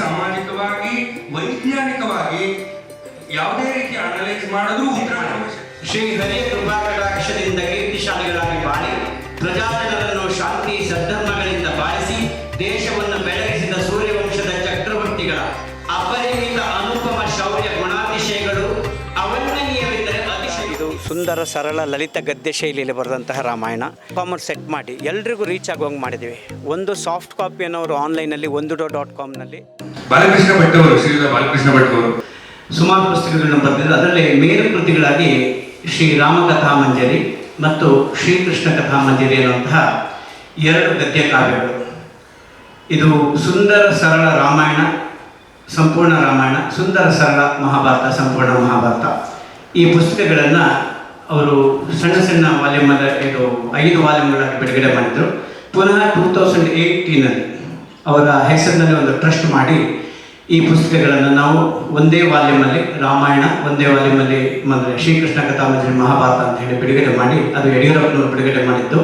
ಸಾಮಾಜಿಕವಾಗಿ, ವೈಜ್ಞಾನಿಕವಾಗಿ ಯಾವುದೇ ರೀತಿ ಅನಲೈಸ್ ಮಾಡಿದ್ರು ಉತ್ತರ. ಶ್ರೀ ಹರಿಯ ಕೃಪಾ ಕಟಾಕ್ಷದಿಂದ ಕೀರ್ತಿಶಾಲಿಗಳಾಗಿ ಬಾಳಿ, ಪ್ರಜಾಜನರನ್ನು ಶಾಂತಿ, ಸದ್ಧರ್ಮಗಳಿಂದ ಬಾಳಿಸಿ, ದೇಶವನ್ನು ಬೆಳಗಿಸಿದ ಸೂರ್ಯವಂಶದ ಚಕ್ರವರ್ತಿಗಳ ಅಪರಿಮಿತ ಅನುಪಮ ಸುಂದರ ಸರಳ ಲಲಿತ ಗದ್ಯ ಶೈಲಿಯಲ್ಲಿ ಬರೆದಂತಹ ರಾಮಾಯಣ. ಕಾಮರ್ಸ್ ಸೆಟ್ ಮಾಡಿ ಎಲ್ರಿಗೂ ರೀಚ್ ಆಗುವಂಗೆ ಮಾಡಿದ್ದೀವಿ ಒಂದು ಸಾಫ್ಟ್ ಕಾಪಿ ಅವರು ಆನ್ಲೈನಲ್ಲಿ ಒಂದು ಡೋ ಡಾಟ್ ಕಾಮ್ನಲ್ಲಿ ಬಾಲಕೃಷ್ಣ ಭಟ್ ಅವರು ಶ್ರೀಯುತ ಬಾಲಕೃಷ್ಣ ಭಟ್ ಅವರು. ಸುಮಾರು ಪುಸ್ತಕಗಳನ್ನು ಬರೆದಿದ್ದು ಅದರಲ್ಲಿ ಮೇರು ಕೃತಿಗಳಾಗಿ ಶ್ರೀ ರಾಮಕಥಾ ಮಂಜರಿ ಮತ್ತು ಶ್ರೀಕೃಷ್ಣ ಕಥಾ ಮಂಜರಿ ಅನ್ನುವಂತಹ ಎರಡು ಗದ್ಯ ಕಾವ್ಯಗಳು. ಇದು ಸುಂದರ ಸರಳ ರಾಮಾಯಣ ಸಂಪೂರ್ಣ ರಾಮಾಯಣ ಸುಂದರ ಸರಳ ಮಹಾಭಾರತ ಸಂಪೂರ್ಣ ಮಹಾಭಾರತ. ಈ ಪುಸ್ತಕಗಳನ್ನು ಅವರು ಸಣ್ಣ ಸಣ್ಣ ವಾಲ್ಯೂಮಲ್ಲಿ ಇದು ಐದು ವಾಲ್ಯೂಮ್ಗಳಾಗಿ ಬಿಡುಗಡೆ ಮಾಡಿದ್ರು. ಪುನಃ ಟೂ ತೌಸಂಡ್ ಏಯ್ಟೀನಲ್ಲಿ ಅವರ ಹೆಸರಿನಲ್ಲಿ ಒಂದು ಟ್ರಸ್ಟ್ ಮಾಡಿ ಈ ಪುಸ್ತಕಗಳನ್ನು ನಾವು ಒಂದೇ ವಾಲ್ಯೂಮಲ್ಲಿ ರಾಮಾಯಣ, ಒಂದೇ ವಾಲ್ಯೂಮಲ್ಲಿ ಅಂದರೆ ಶ್ರೀಕೃಷ್ಣ ಕಥಾಮಂಜರಿ ಮಹಾಭಾರತ ಅಂತ ಹೇಳಿ ಬಿಡುಗಡೆ ಮಾಡಿ, ಅದು ಯಡಿಯೂರಪ್ಪನವರು ಬಿಡುಗಡೆ ಮಾಡಿದ್ದು.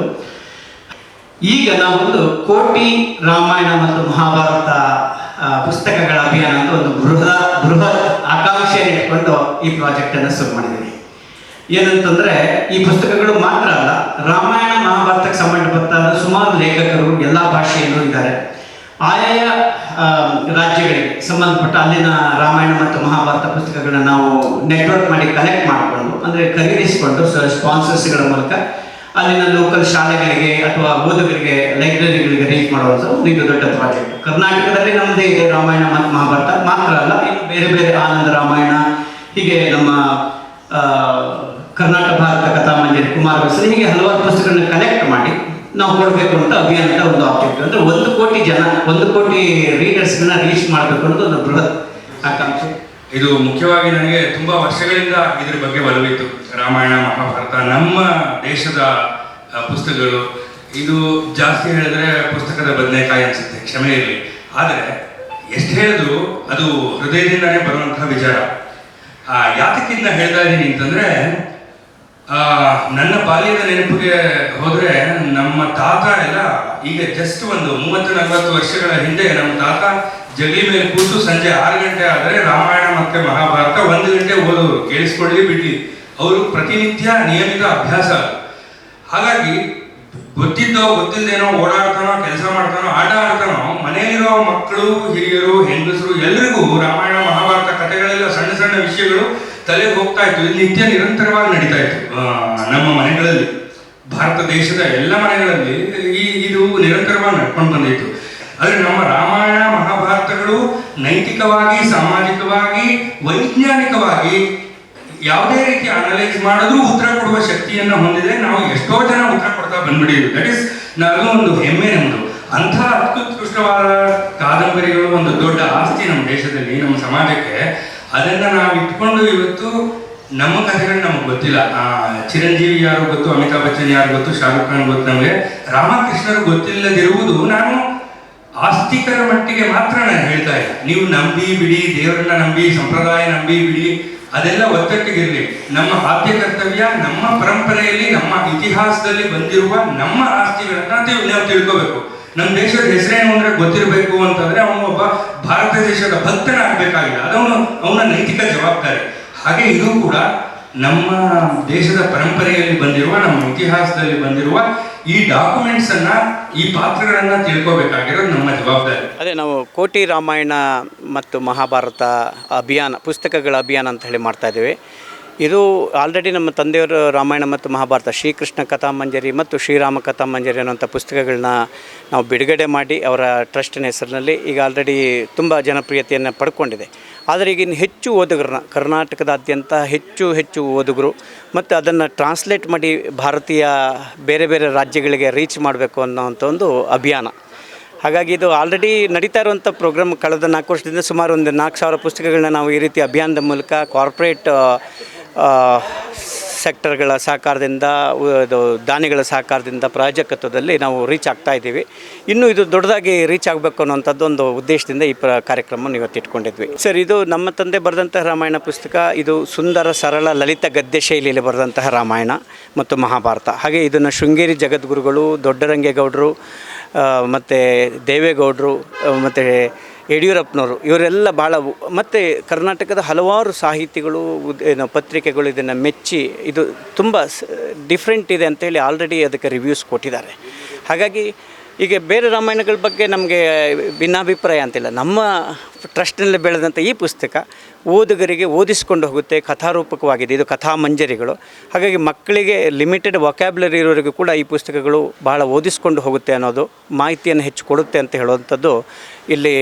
ಈಗ ನಾವೊಂದು ಕೋಟಿ ರಾಮಾಯಣ ಮತ್ತು ಮಹಾಭಾರತ ಪುಸ್ತಕಗಳ ಅಭಿಯಾನ ಅಂತ ಒಂದು ಬೃಹತ್ ಬೃಹತ್ ಆಕಾಂಕ್ಷೆಯನ್ನು ಇಟ್ಕೊಂಡು ಈ ಪ್ರಾಜೆಕ್ಟನ್ನು ಶುರು ಮಾಡಿದ್ದೀವಿ. ಏನಂತಂದ್ರೆ ಈ ಪುಸ್ತಕಗಳು ಮಾತ್ರ ಅಲ್ಲ, ರಾಮಾಯಣ, ಮಹಾಭಾರತಕ್ಕೆ ಸಂಬಂಧಪಟ್ಟ ಸುಮಾರು ಲೇಖಕರು ಎಲ್ಲ ಭಾಷೆಯಲ್ಲೂ ಇದ್ದಾರೆ. ಆಯಾಯ ರಾಜ್ಯಗಳಿಗೆ ಸಂಬಂಧಪಟ್ಟ ಅಲ್ಲಿನ ರಾಮಾಯಣ ಮತ್ತು ಮಹಾಭಾರತ ಪುಸ್ತಕಗಳನ್ನ ನಾವು ನೆಟ್ವರ್ಕ್ ಮಾಡಿ ಕಲೆಕ್ಟ್ ಮಾಡಿಕೊಂಡು, ಅಂದರೆ ಖರೀದಿಸಿಕೊಂಡು ಸ್ಪಾನ್ಸರ್ಸ್ಗಳ ಮೂಲಕ ಅಲ್ಲಿನ ಲೋಕಲ್ ಶಾಲೆಗಳಿಗೆ ಅಥವಾ ಓದುಗರಿಗೆ ಲೈಬ್ರರಿಗಳಿಗೆ ರೀಚ್ ಮಾಡುವಂಥ ಒಂದು ಇದು ದೊಡ್ಡ ಪ್ರಾಜೆಕ್ಟ್ ಕರ್ನಾಟಕದಲ್ಲಿ ನಮ್ಮದೇ ಇದೆ ರಾಮಾಯಣ ಮತ್ತು ಮಹಾಭಾರತ, ಮಾತ್ರ ಅಲ್ಲ, ಇನ್ನು ಬೇರೆ ಬೇರೆ ಆನಂದ ರಾಮಾಯಣ, ಹೀಗೆ ನಮ್ಮ ಕರ್ನಾಟಕ ಭಾರತ ಕಥಾಮಂಜರಿ ಬಸ್ ಹೀಗೆ ಹಲವಾರು ಪುಸ್ತಕಗಳನ್ನ ಕಲೆಕ್ಟ್ ಮಾಡಿ ನಾವು ಕೊಡಬೇಕು ಅಂತ ಅಭಿಯಾನದ ಒಂದು ಆಬ್ಜೆಕ್ಟ್ ಅಂದ್ರೆ ಒಂದು ಕೋಟಿ ಜನ ಒಂದು ಕೋಟಿ ರೀಡರ್ಸ್ಗಳನ್ನ ರೀಚ್ ಮಾಡಬೇಕು ಅನ್ನೋದು ಒಂದು ಬೃಹತ್ ಆಕಾಂಕ್ಷೆ. ಇದು ಮುಖ್ಯವಾಗಿ ನನಗೆ ತುಂಬಾ ವರ್ಷಗಳಿಂದ ಇದ್ರ ಬಗ್ಗೆ ಒಲವಿತ್ತು. ರಾಮಾಯಣ ಮಹಾಭಾರತ ನಮ್ಮ ದೇಶದ ಪುಸ್ತಕಗಳು. ಇದು ಜಾಸ್ತಿ ಹೇಳಿದ್ರೆ ಪುಸ್ತಕದ ಬದನೆಕಾಯಿ ಅನ್ಸುತ್ತೆ ಕ್ಷಮೆ ಇರಲಿ. ಆದರೆ ಎಷ್ಟು ಹೇಳಿದ್ರು ಅದು ಹೃದಯದಿಂದನೇ ಬರುವಂತಹ ವಿಚಾರ. ಆ, ಯಾತಕ್ಕಿಂತ ಹೇಳ್ತಾ ಇದ್ದೀನಿ ಅಂತಂದ್ರೆ ನನ್ನ ಬಾಲ್ಯದ ನೆನಪಿಗೆ ಹೋದ್ರೆ ನಮ್ಮ ತಾತ ಎಲ್ಲ ಈಗ ಜಸ್ಟ್ ಒಂದು ಮೂವತ್ತು ನಲವತ್ತು ವರ್ಷಗಳ ಹಿಂದೆ ನಮ್ಮ ತಾತ ಜಗಲಿ ಮೇಲೆ ಕೂತು ಸಂಜೆ ಆರು ಗಂಟೆ ಆದರೆ ರಾಮಾಯಣ ಮತ್ತೆ ಮಹಾಭಾರತ ಒಂದು ಗಂಟೆ ಓದೋರು ಕೇಳಿಸ್ಕೊಳ್ಳಿ ಬಿಡ್ಲಿ ಅವರು ಪ್ರತಿನಿತ್ಯ ನಿಯಮಿತ ಅಭ್ಯಾಸ. ಹಾಗಾಗಿ ಗೊತ್ತಿದ್ದೋ ಗೊತ್ತಿಲ್ಲದೇನೋ ಓಡಾಡ್ತಾನೋ, ಕೆಲಸ ಮಾಡ್ತಾನೋ, ಆಟ ಆಡ್ತಾನೋ, ಮನೆಯಲ್ಲಿರೋ ಮಕ್ಕಳು, ಹಿರಿಯರು, ಹೆಂಗಸರು ಎಲ್ರಿಗೂ ರಾಮಾಯಣ, ಮಹಾಭಾರತ ಕಥೆಗಳೆಲ್ಲ ಸಣ್ಣ ಸಣ್ಣ ವಿಷಯಗಳು ತಲೆಗೆ ಹೋಗ್ತಾ ಇತ್ತು. ಇದು ನಿತ್ಯ ನಿರಂತರವಾಗಿ ನಡೀತಾ ಇತ್ತು. ನಮ್ಮ ಮನೆಗಳಲ್ಲಿ, ಭಾರತ ದೇಶದ ಎಲ್ಲ ಮನೆಗಳಲ್ಲಿ ಈ, ಇದು ನಿರಂತರವಾಗಿ ನಡ್ಕೊಂಡು ಬಂದಿತ್ತು. ಆದರೆ ನಮ್ಮ ರಾಮಾಯಣ ಮಹಾಭಾರತಗಳು ನೈತಿಕವಾಗಿ, ಸಾಮಾಜಿಕವಾಗಿ, ವೈಜ್ಞಾನಿಕವಾಗಿ ಯಾವುದೇ ರೀತಿ ಅನಲೈಸ್ ಮಾಡಿದ್ರೂ ಉತ್ತರ ಕೊಡುವ ಶಕ್ತಿಯನ್ನು ಹೊಂದಿದೆ ನಾವು ಎಷ್ಟೋ ಜನ ಉತ್ತರ ಕೊಡ್ತಾ ಬಂದ್ಬಿಟ್ಟಿದ್ವಿ. ದಟ್ ಇಸ್ ನಾವು ಒಂದು ಹೆಮ್ಮೆ ನಮ್ದು. ಅಂಥ ಅತ್ಯುತ್ಕೃಷ್ಟವಾದ ಕಾದಂಬರಿಗಳು ಒಂದು ದೊಡ್ಡ ಆಸ್ತಿ ನಮ್ಮ ದೇಶದಲ್ಲಿ, ನಮ್ಮ ಸಮಾಜಕ್ಕೆ. ಅದನ್ನ ನಾವು ಇಟ್ಕೊಂಡು ಇವತ್ತು ನಮ್ಮ ಕಥೆಗಳು ನಮಗೆ ಗೊತ್ತಿಲ್ಲ. ಆ, ಚಿರಂಜೀವಿ ಯಾರು ಗೊತ್ತು ಅಮಿತಾಬ್ ಬಚ್ಚನ್ ಯಾರು ಗೊತ್ತು ಶಾರುಖ್ ಖಾನ್ ಗೊತ್ತು ನಮಗೆ. ರಾಮಕೃಷ್ಣರು ಗೊತ್ತಿಲ್ಲದಿರುವುದು ನಾನು ಆಸ್ತಿಕರ ಮಟ್ಟಿಗೆ ಮಾತ್ರ ನಾನು ಹೇಳ್ತಾ ಇಲ್ಲ ನೀವು ನಂಬಿ ಬಿಡಿ ದೇವರನ್ನ ನಂಬಿ ಸಂಪ್ರದಾಯ ನಂಬಿ ಬಿಡಿ ಅದೆಲ್ಲ ಒತ್ತಟ್ಟಿಗಿರಲಿ. ನಮ್ಮ ಆದ್ಯ ಕರ್ತವ್ಯ ನಮ್ಮ ಪರಂಪರೆಯಲ್ಲಿ ನಮ್ಮ ಇತಿಹಾಸದಲ್ಲಿ ಬಂದಿರುವ ನಮ್ಮ ಆಸ್ತಿಗಳನ್ನ ನಾವು ತಿಳ್ಕೋಬೇಕು. ನಮ್ಮ ದೇಶದ ಹೆಸರೇನು ಅಂದ್ರೆ ಗೊತ್ತಿರಬೇಕು ಅಂತಂದ್ರೆ ಅವನು ಒಬ್ಬ ಭಾರತ ದೇಶದ ಭಕ್ತನಾಗಬೇಕಾಗಿಲ್ಲ. ಅದವನು ಅವನ ನೈತಿಕ ಜವಾಬ್ದಾರಿ. ಹಾಗೆ ಇದು ಕೂಡ ನಮ್ಮ ದೇಶದ ಪರಂಪರೆಯಲ್ಲಿ ಬಂದಿರುವ, ನಮ್ಮ ಇತಿಹಾಸದಲ್ಲಿ ಬಂದಿರುವ ಈ ಡಾಕ್ಯುಮೆಂಟ್ಸ್ ಅನ್ನ, ಈ ಪಾತ್ರಗಳನ್ನ ತಿಳ್ಕೋಬೇಕಾಗಿರೋದು ನಮ್ಮ ಜವಾಬ್ದಾರಿ. ಅದೇ ನಾವು ಕೋಟಿ ರಾಮಾಯಣ ಮತ್ತು ಮಹಾಭಾರತ ಅಭಿಯಾನ, ಪುಸ್ತಕಗಳ ಅಭಿಯಾನ ಅಂತ ಹೇಳಿ ಮಾಡ್ತಾ ಇದ್ದೀವಿ. ಇದು ಆಲ್ರೆಡಿ ನಮ್ಮ ತಂದೆಯವರು ರಾಮಾಯಣ ಮತ್ತು ಮಹಾಭಾರತ, ಶ್ರೀಕೃಷ್ಣ ಕಥಾಮಂಜರಿ ಮತ್ತು ಶ್ರೀರಾಮ ಕಥಾಮಂಜರಿ ಅನ್ನುವಂಥ ಪುಸ್ತಕಗಳನ್ನ ನಾವು ಬಿಡುಗಡೆ ಮಾಡಿ ಅವರ ಟ್ರಸ್ಟಿನ ಹೆಸರಿನಲ್ಲಿ ಈಗ ಆಲ್ರೆಡಿ ತುಂಬ ಜನಪ್ರಿಯತೆಯನ್ನು ಪಡ್ಕೊಂಡಿದೆ. ಆದರೆ ಈಗಿನ ಹೆಚ್ಚು ಓದುಗರನ್ನ, ಕರ್ನಾಟಕದಾದ್ಯಂತ ಹೆಚ್ಚು ಹೆಚ್ಚು ಓದುಗರು ಮತ್ತು ಅದನ್ನು ಟ್ರಾನ್ಸ್ಲೇಟ್ ಮಾಡಿ ಭಾರತೀಯ ಬೇರೆ ಬೇರೆ ರಾಜ್ಯಗಳಿಗೆ ರೀಚ್ ಮಾಡಬೇಕು ಅನ್ನೋವಂಥ ಒಂದು ಅಭಿಯಾನ. ಹಾಗಾಗಿ ಇದು ಆಲ್ರೆಡಿ ನಡೀತಾ ಇರುವಂಥ ಪ್ರೋಗ್ರಾಮ್ ಕಳೆದ ನಾಲ್ಕು ವರ್ಷದಿಂದ ಸುಮಾರು ಒಂದು ನಾಲ್ಕು ಸಾವಿರ ಪುಸ್ತಕಗಳನ್ನ ನಾವು ಈ ರೀತಿ ಅಭಿಯಾನದ ಮೂಲಕ ಕಾರ್ಪೊರೇಟ್ ಸೆಕ್ಟರ್ಗಳ ಸಹಕಾರದಿಂದ ಇದು ದಾನಿಗಳ ಸಹಕಾರದಿಂದ ಪ್ರಾಯೋಜಕತ್ವದಲ್ಲಿ ನಾವು ರೀಚ್ ಆಗ್ತಾ ಇದ್ದೀವಿ. ಇನ್ನೂ ಇದು ದೊಡ್ಡದಾಗಿ ರೀಚ್ ಆಗಬೇಕು ಅನ್ನೋಂಥದ್ದು ಒಂದು ಉದ್ದೇಶದಿಂದ ಈ ಪ್ರ, ಕಾರ್ಯಕ್ರಮವನ್ನು ಇವತ್ತು ಇಟ್ಕೊಂಡಿದ್ವಿ. ಸರ್ ಇದು ನಮ್ಮ ತಂದೆ ಬರೆದಂತಹ ರಾಮಾಯಣ ಪುಸ್ತಕ, ಇದು ಸುಂದರ ಸರಳ ಲಲಿತ ಗದ್ಯ ಶೈಲಿಯಲ್ಲಿ ಬರೆದಂತಹ ರಾಮಾಯಣ ಮತ್ತು ಮಹಾಭಾರತ. ಹಾಗೆ ಇದನ್ನು ಶೃಂಗೇರಿ ಜಗದ್ಗುರುಗಳು ದೊಡ್ಡರಂಗೇಗೌಡರು ಮತ್ತು ದೇವೇಗೌಡರು ಮತ್ತು ಯಡಿಯೂರಪ್ಪನವರು, ಇವರೆಲ್ಲ ಭಾಳ ಮತ್ತು ಕರ್ನಾಟಕದ ಹಲವಾರು ಸಾಹಿತಿಗಳು ಏನು, ಪತ್ರಿಕೆಗಳು ಇದನ್ನು ಮೆಚ್ಚಿ, ಇದು ತುಂಬ ಡಿಫ್ರೆಂಟ್ ಇದೆ ಅಂತೇಳಿ ಆಲ್ರೆಡಿ ಅದಕ್ಕೆ ರಿವ್ಯೂಸ್ ಕೊಟ್ಟಿದ್ದಾರೆ. ಹಾಗಾಗಿ ಈಗ ಬೇರೆ ರಾಮಾಯಣಗಳ ಬಗ್ಗೆ ನಮಗೆ ಭಿನ್ನಾಭಿಪ್ರಾಯ ಅಂತಿಲ್ಲ. ನಮ್ಮ ಟ್ರಸ್ಟ್ನಲ್ಲಿ ಬೆಳೆದಂಥ ಈ ಪುಸ್ತಕ ಓದುಗರಿಗೆ ಓದಿಸ್ಕೊಂಡು ಹೋಗುತ್ತೆ, ಕಥಾರೂಪಕವಾಗಿದೆ. ಇದು ಕಥಾ ಮಂಜರಿಗಳು. ಹಾಗಾಗಿ ಮಕ್ಕಳಿಗೆ ಲಿಮಿಟೆಡ್ ವೊಕ್ಯಾಬ್ಲರಿ ಇರೋರಿಗೂ ಕೂಡ ಈ ಪುಸ್ತಕಗಳು ಭಾಳ ಓದಿಸ್ಕೊಂಡು ಹೋಗುತ್ತೆ ಅನ್ನೋದು ಮಾಹಿತಿಯನ್ನು ಹೆಚ್ಚು ಕೊಡುತ್ತೆ ಅಂತ ಹೇಳುವಂಥದ್ದು ಇಲ್ಲಿ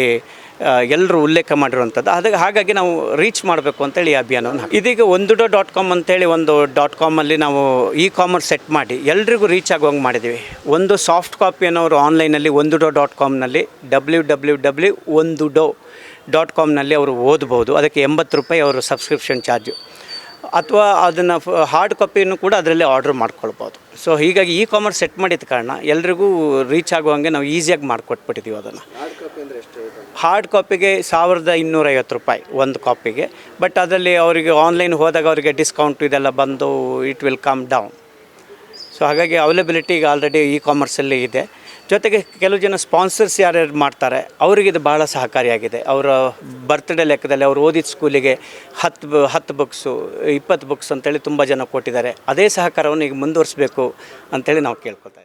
ಎಲ್ಲರೂ ಉಲ್ಲೇಖ ಮಾಡಿರುವಂಥದ್ದು. ಅದಾಗ ಹಾಗಾಗಿ ನಾವು ರೀಚ್ ಮಾಡಬೇಕು ಅಂತೇಳಿ ಈ ಅಭಿಯಾನವನ್ನು ಇದೀಗ ಒಂದು ಡಾಟ್ ಕಾಮ್ ಅಂತೇಳಿ ಒಂದು ಡಾಟ್ ಕಾಮಲ್ಲಿ ನಾವು ಇ ಕಾಮರ್ಸ್ ಸೆಟ್ ಮಾಡಿ ಎಲ್ರಿಗೂ ರೀಚ್ ಆಗುವಂಗೆ ಮಾಡಿದ್ದೀವಿ. ಒಂದು ಸಾಫ್ಟ್ ಕಾಪಿಯನ್ನು ಅವರು ಆನ್ಲೈನಲ್ಲಿ ಒಂದು ಡೋ ಡಾಟ್ ಕಾಮ್ನಲ್ಲಿ ಡಬ್ಲ್ಯೂ ಡಬ್ಲ್ಯೂ ಡಬ್ಲ್ಯೂ ಒಂದು ಡೋ ಡಾಟ್ ಕಾಮ್ನಲ್ಲಿ ಅವರು ಓದ್ಬೋದು. ಅದಕ್ಕೆ ಎಂಬತ್ತು ರೂಪಾಯಿ ಅವರು ಸಬ್ಸ್ಕ್ರಿಪ್ಷನ್ ಚಾರ್ಜು ಅಥವಾ ಅದನ್ನು ಹಾರ್ಡ್ ಕಾಪಿಯನ್ನು ಕೂಡ ಅದರಲ್ಲೇ ಆರ್ಡ್ರ್ ಮಾಡ್ಕೊಳ್ಬೋದು. ಸೊ ಹೀಗಾಗಿ ಇ ಕಾಮರ್ಸ್ ಸೆಟ್ ಮಾಡಿದ ಕಾರಣ ಎಲ್ರಿಗೂ ರೀಚ್ ಆಗುವಂಗೆ ನಾವು ಈಸಿಯಾಗಿ ಮಾಡಿಕೊಟ್ಬಿಟ್ಟಿದ್ದೀವಿ ಅದನ್ನು. ಹಾರ್ಡ್ ಕಾಪಿಗೆ ಸಾವಿರದ ಇನ್ನೂರೈವತ್ತು ರೂಪಾಯಿ ಒಂದು ಕಾಪಿಗೆ ಬಟ್ ಅದರಲ್ಲಿ ಅವರಿಗೆ ಆನ್ಲೈನ್ ಹೋದಾಗ ಅವರಿಗೆ ಡಿಸ್ಕೌಂಟ್ ಇದೆಲ್ಲ ಬಂದು it will come down so ಹಾಗಾಗಿ ಅವೈಲೇಬಿಲಿಟಿ ಈಗ ಆಲ್ರೆಡಿ ಇ ಕಾಮರ್ಸಲ್ಲಿ ಇದೆ. ಜೊತೆಗೆ ಕೆಲವು ಜನ ಸ್ಪಾನ್ಸರ್ಸ್ ಯಾರ್ಯಾರು ಮಾಡ್ತಾರೆ, ಅವರಿಗೆ ಇದು ಭಾಳ ಸಹಕಾರಿಯಾಗಿದೆ. ಅವರ ಬರ್ತ್ಡೇ ಲೆಕ್ಕದಲ್ಲಿ ಅವರು ಓದಿದ ಸ್ಕೂಲಿಗೆ ಹತ್ತು ಹತ್ತು ಬುಕ್ಸು ಇಪ್ಪತ್ತು ಬುಕ್ಸ್ ಅಂತೇಳಿ ತುಂಬ ಜನ ಕೊಟ್ಟಿದ್ದಾರೆ. ಅದೇ ಸಹಕಾರವನ್ನು ಈಗ ಮುಂದುವರಿಸಬೇಕು ಅಂತೇಳಿ ನಾವು ಕೇಳ್ಕೊತಾ